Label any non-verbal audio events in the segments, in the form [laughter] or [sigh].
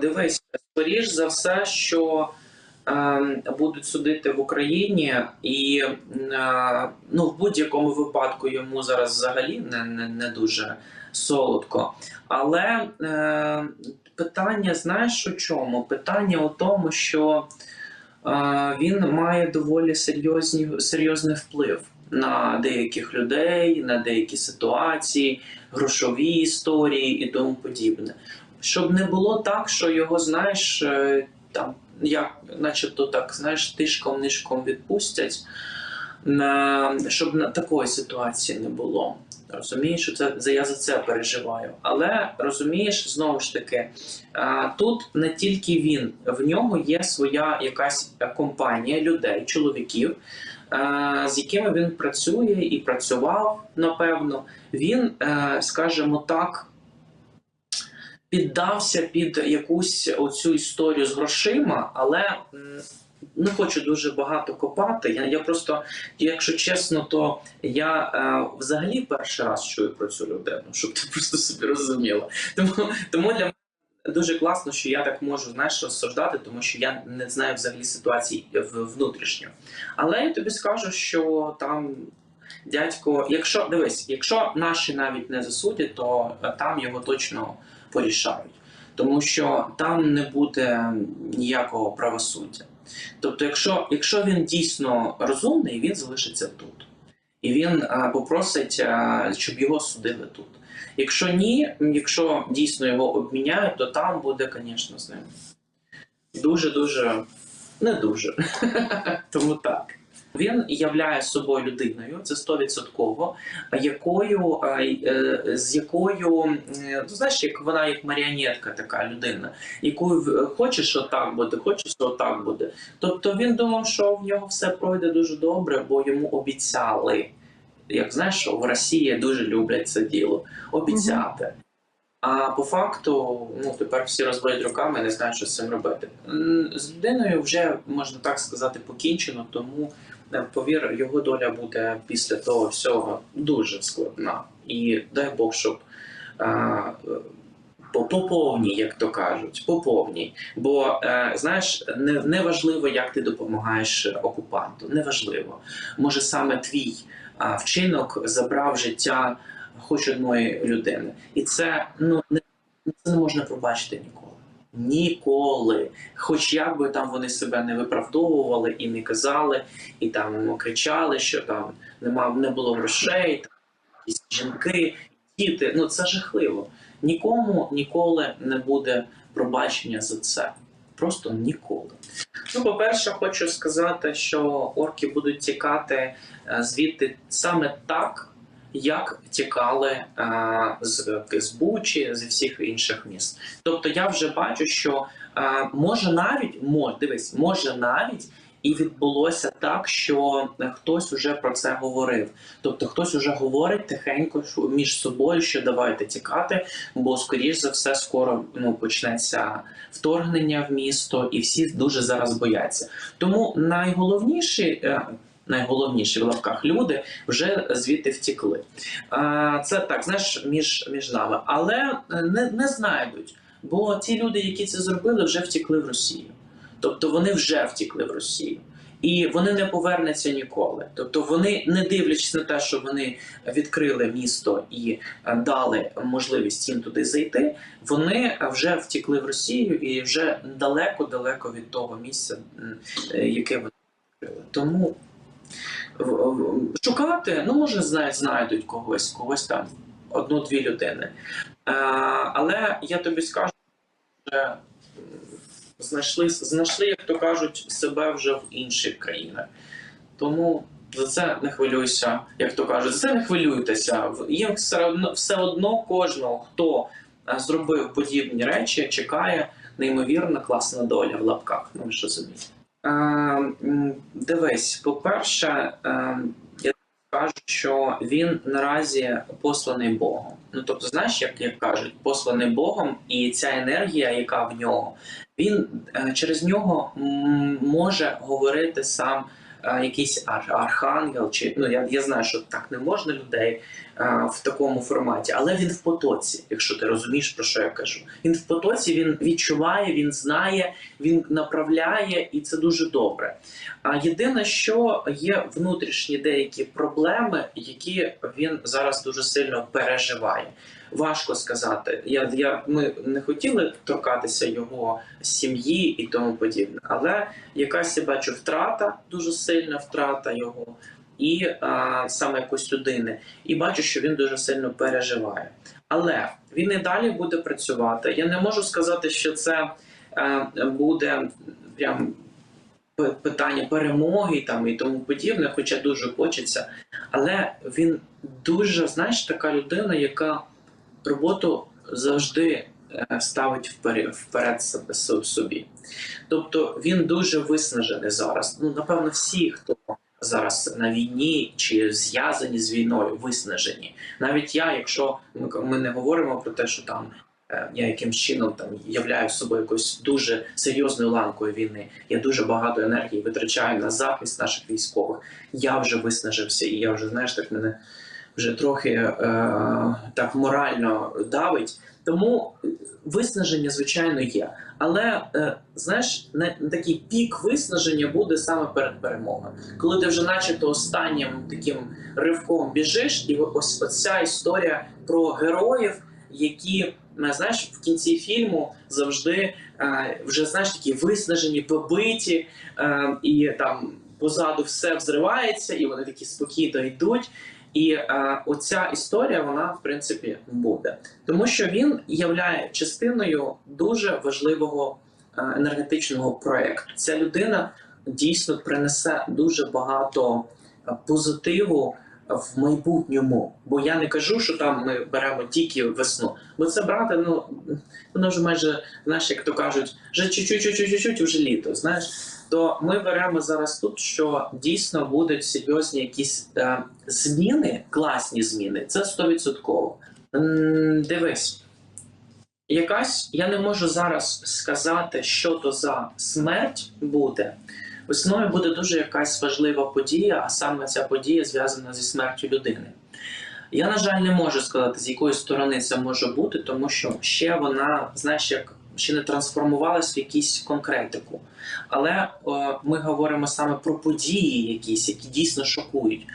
Дивись, скоріш за все, що е, будуть судити в Україні, і е, ну, в будь-якому випадку йому зараз взагалі не, не, не дуже солодко. Але е, питання, знаєш у чому? Питання у тому, що він має доволі серйозні, серйозний вплив на деяких людей, на деякі ситуації, грошові історії і тому подібне. Щоб не було так, що його, знаєш, е, там, як, начебто так, знаєш, тишком нишком відпустять, на, щоб такої ситуації не було. Розумієш, що це я за це переживаю. Але розумієш, знову ж таки, тут не тільки він, в нього є своя якась е, компанія людей, чоловіків, е, з якими він працює і працював, напевно. Він, е, скажімо так, піддався під якусь оцю історію з грошима, але не хочу дуже багато копати. Я, я просто, якщо чесно, то я е, взагалі перший раз чую про цю людину, щоб ти просто собі розуміла. Тому, тому для мене дуже класно, що я так можу знаєш, розсуждати, тому що я не знаю взагалі ситуації внутрішньо. Але я тобі скажу, що там. Дядько, якщо дивись, якщо наші навіть не засудять, то е, там його точно порішають, тому що там не буде ніякого правосуддя. Тобто, якщо, якщо він дійсно розумний, він залишиться тут. І він е, попросить, е, щоб його судили тут. Якщо ні, якщо дійсно його обміняють, то там буде, звісно, з ним. Дуже-дуже не дуже. [laughs] Тому так. Він являє собою людиною, це стовідсотково, якою е, е, з якою ну, знаєш, як вона як маріонетка, така людина, якою хочеш отак буде, хочеш отак буде. Тобто він думав, що в нього все пройде дуже добре, бо йому обіцяли. Як знаєш, в Росії дуже люблять це діло обіцяти. А по факту, ну тепер всі розводять руками не знають, що з цим робити. З людиною вже можна так сказати покінчено, тому повір, його доля буде після того всього дуже складна. І дай Бог, щоб а, по, по повній, як то кажуть, по повній. Бо е, знаєш, не, не важливо, як ти допомагаєш окупанту. Неважливо. Може саме твій а, вчинок забрав життя хоч одної людини. І це ну не це не можна пробачити ніколи. Ніколи. Хоч як би там вони себе не виправдовували і не казали, і там кричали, що там нема не було грошей, там, якісь жінки, діти. Ну це жахливо. Нікому ніколи не буде пробачення за це. Просто ніколи. Ну, по-перше, хочу сказати, що орки будуть тікати е, звідти саме так, як тікали е, з, з Бучі, зі всіх інших міст. Тобто я вже бачу, що е, може навіть може, дивись, може навіть і відбулося так, що хтось уже про це говорив. Тобто хтось уже говорить тихенько між собою, що давайте тікати, бо скоріш за все скоро ну, почнеться вторгнення в місто, і всі дуже зараз бояться. Тому найголовніші. Е, Найголовніші в лавках люди вже звідти втікли. Це так, знаєш, між, між нами. Але е, не, не знайдуть, бо ті люди, які це зробили, вже втікли в Росію. Тобто вони вже втікли в Росію. І вони не повернуться ніколи. Тобто вони, не дивлячись на те, що вони відкрили місто і е, дали можливість їм туди зайти, вони вже втікли в Росію і вже далеко-далеко від того місця, е, яке вони відкрили. Тому шукати, ну може зна- знайдуть когось, когось там, одну-дві людини. Е, але я тобі скажу, що знайшли, знайшли, як то кажуть, себе вже в інших країнах. Тому за це не хвилюйся, як то кажуть, за це не хвилюйтеся. Їм все одно, кожного, хто е, зробив подібні речі, чекає неймовірно класна доля в лапках. Ну, ж розумієте. Е, дивись, по-перше, е, я кажу, що він наразі посланий Богом. Ну тобто, знаєш, як, як кажуть, посланий Богом, і ця енергія, яка в нього, він е, через нього може говорити сам якийсь ар- архангел, чи ну я, я знаю, що так не можна людей е, в такому форматі, але він в потоці, якщо ти розумієш про що я кажу. Він в потоці, він відчуває, він знає, він направляє, і це дуже добре. А єдине, що є внутрішні деякі проблеми, які він зараз дуже сильно переживає. Важко сказати. Я, я, ми не хотіли торкатися його сім'ї і тому подібне, але якась я бачу втрата, дуже сильна втрата його, і а, саме якоїсь людини. І бачу, що він дуже сильно переживає. Але він і далі буде працювати. Я не можу сказати, що це е, буде прям питання перемоги там і тому подібне, хоча дуже хочеться. Але він дуже, знаєш, така людина, яка роботу завжди е, ставить вперед, вперед себе со- собі. Тобто він дуже виснажений зараз. Ну, напевно, всі, хто зараз на війні чи зв'язані з війною, виснажені. Навіть я, якщо ми, ми не говоримо про те, що там. е, Я якимсь чином там являю собою якоюсь дуже серйозною ланкою війни. Я дуже багато енергії витрачаю на захист наших військових. Я вже виснажився, і я вже знаєш, так мене вже трохи е, так морально давить. Тому виснаження, звичайно, є. Але е, знаєш, не такий пік виснаження буде саме перед перемогою, коли ти вже, начебто, останнім таким ривком біжиш, і ось оця історія про героїв, які е, знаєш, в кінці фільму завжди е, вже знаєш такі виснажені, побиті, е, і там позаду все взривається, і вони такі спокійно йдуть. І е, оця історія, вона в принципі буде, тому що він являє частиною дуже важливого е, енергетичного проекту. Ця людина дійсно принесе дуже багато е, позитиву в майбутньому. Бо я не кажу, що там ми беремо тільки весну. Бо це брати, ну воно вже майже, знаєш, як то кажуть, вже чуть-чуть, чуть-чуть, вже літо. Знаєш, то ми беремо зараз тут, що дійсно будуть серйозні якісь е, зміни, класні зміни. Це 100%. Дивись, якась я не можу зараз сказати, що то за смерть буде. Весною буде дуже якась важлива подія, а саме ця подія зв'язана зі смертю людини. Я, на жаль, не можу сказати, з якої сторони це може бути, тому що ще вона, знаєш, як ще не трансформувалась в якусь конкретику. Але е, ми говоримо саме про події, якісь, які дійсно шокують.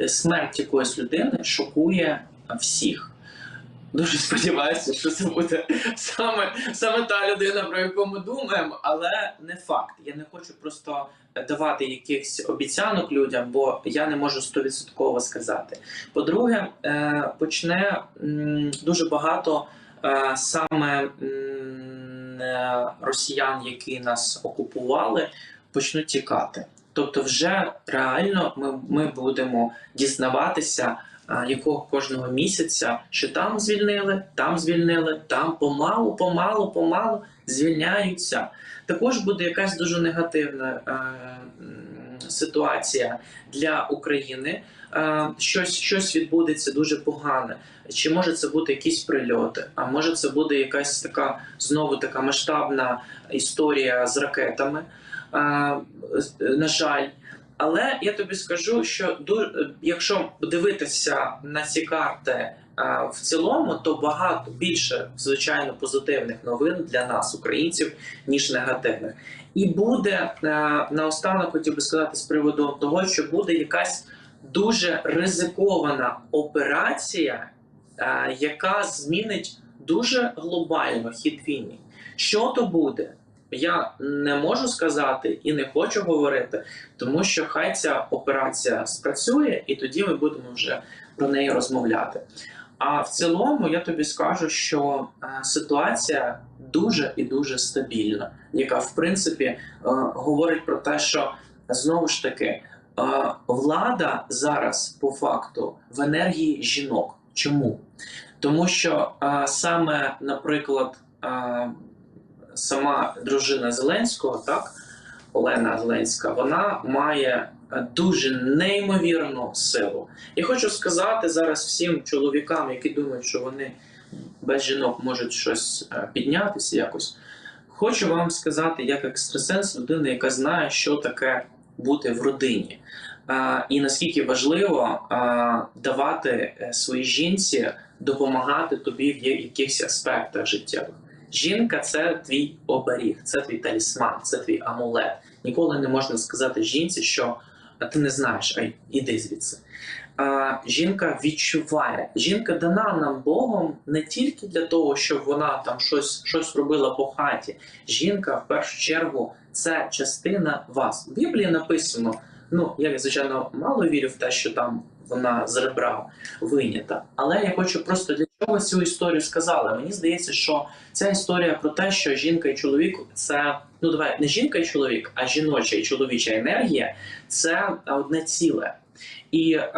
Е, Смерть якоїсь людини шокує всіх. Дуже сподіваюся, що це буде саме, саме та людина, про яку ми думаємо, але не факт. Я не хочу просто давати якихось обіцянок людям, бо я не можу стовідсотково сказати. По-друге, е, почне дуже багато саме росіян, які нас окупували, почнуть тікати. Тобто, вже реально ми, ми будемо дізнаватися якого кожного місяця, що там звільнили, там звільнили, там помалу, помалу, помалу звільняються. Також буде якась дуже негативна е, ситуація для України. Е, щось, щось відбудеться дуже погане. Чи може це бути якісь прильоти? А може це буде якась така знову така масштабна історія з ракетами? Е, на жаль. Але я тобі скажу, що якщо дивитися на ці карти в цілому, то багато більше звичайно позитивних новин для нас, українців, ніж негативних. І буде е, наостанок хотів би сказати з приводу того, що буде якась дуже ризикована операція, е, яка змінить дуже глобально хід війни. Що то буде? Я не можу сказати і не хочу говорити, тому що хай ця операція спрацює, і тоді ми будемо вже про неї розмовляти. А в цілому я тобі скажу, що е, ситуація дуже і дуже стабільна, яка в принципі е, говорить про те, що знову ж таки е, влада зараз по факту в енергії жінок. Чому? Тому що саме, наприклад, сама дружина Зеленського, так, Олена Зеленська, вона має дуже неймовірну силу. І хочу сказати зараз всім чоловікам, які думають, що вони без жінок можуть щось е, піднятися якось. Хочу вам сказати, як екстрасенс, людина, яка знає, що таке бути в родині. Е, І наскільки важливо е, давати е, своїй жінці допомагати тобі в якихось аспектах життєвих. Жінка це твій оберіг, це твій талісман, це твій амулет. Ніколи не можна сказати жінці, що «А ти не знаєш, ай, іди звідси. А, жінка відчуває. Жінка дана нам Богом не тільки для того, щоб вона там щось, щось робила по хаті. Жінка в першу чергу це частина вас. В Біблії написано. Ну, я звичайно мало вірю в те, що там вона з ребра винята. Але я хочу просто для чого цю історію сказала. Мені здається, що ця історія про те, що жінка і чоловік це ну давай не жінка і чоловік, а жіноча і чоловіча енергія це одне ціле. І е,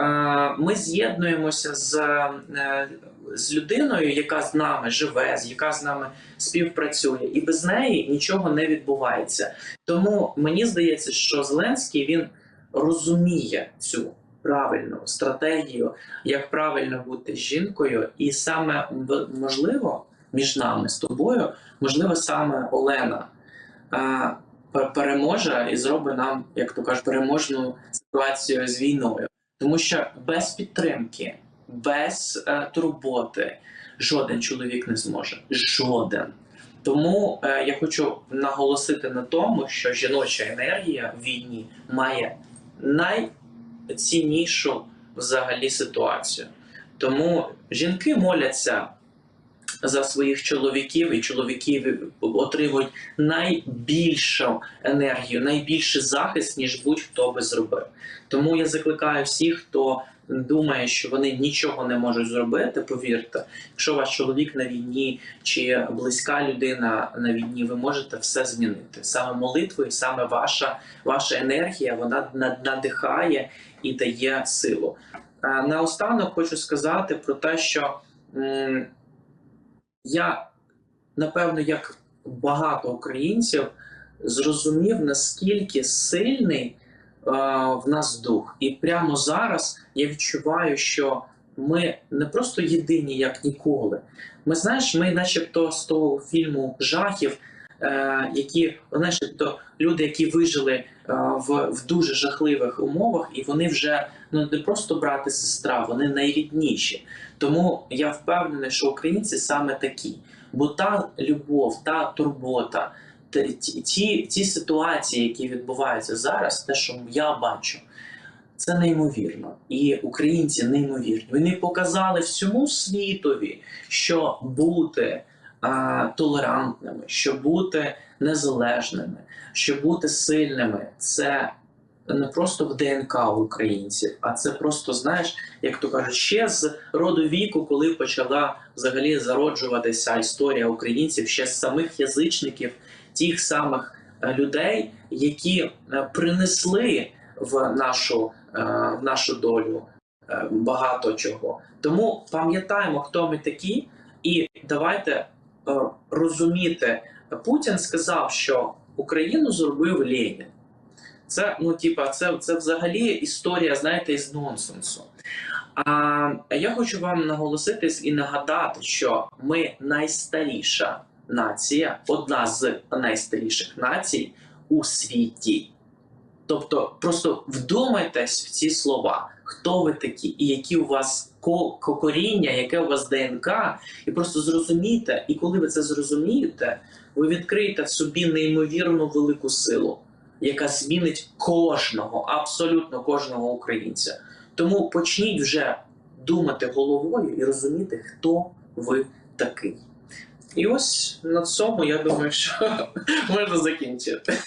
ми з'єднуємося з, е, з людиною, яка з нами живе, яка з нами співпрацює, і без неї нічого не відбувається. Тому мені здається, що Зеленський він розуміє цю правильну стратегію, як правильно бути жінкою, і саме можливо між нами з тобою, можливо, саме Олена е, переможе і зробить нам, як то кажуть, переможну ситуацію з війною. Тому що без підтримки, без е, турботи жоден чоловік не зможе. Жоден. Тому е, я хочу наголосити на тому, що жіноча енергія в війні має найціннішу взагалі ситуацію. Тому жінки моляться за своїх чоловіків, і чоловіки отримують найбільшу енергію, найбільший захист, ніж будь-хто би зробив. Тому я закликаю всіх, хто думає, що вони нічого не можуть зробити. Повірте, якщо ваш чоловік на війні чи близька людина на війні, ви можете все змінити. Саме молитвою, саме ваша, ваша енергія, вона надихає і дає силу. Наостанок хочу сказати про те, що я напевно, як багато українців, зрозумів, наскільки сильний в нас дух. І прямо зараз я відчуваю, що ми не просто єдині, як ніколи. Ми знаєш, ми, начебто, з того фільму жахів, е, які знаєш, то люди, які вижили е, в, в дуже жахливих умовах, і вони вже ну не просто брат і сестра, вони найрідніші. Тому я впевнений, що українці саме такі. Бо та любов, та турбота, ті, ті, ситуації, які відбуваються зараз, те, що я бачу, це неймовірно. І українці неймовірні. Вони показали всьому світові, що бути а, толерантними, що бути незалежними, що бути сильними це не просто в ДНК українців, а це просто, знаєш, як то кажуть, ще з роду віку, коли почала взагалі зароджуватися історія українців, ще з самих язичників, тих самих е, людей, які е, принесли в нашу, е, в нашу долю багато чого. Тому пам'ятаємо, хто ми такі, і давайте розуміти. Путін сказав, що Україну зробив Ленін. Це ну, типа, це, це взагалі історія, знаєте, із нонсенсу. А я хочу вам наголосити і нагадати, що ми найстаріша нація, одна з найстаріших націй у світі. Тобто, просто вдумайтесь в ці слова, хто ви такі, і які у вас ко- ко- коріння, яке у вас ДНК, і просто зрозумійте, і коли ви це зрозумієте, ви відкриєте в собі неймовірну велику силу яка змінить кожного, абсолютно кожного українця. Тому почніть вже думати головою і розуміти, хто ви такий. І ось на цьому я думаю, що [laughs] можна закінчити.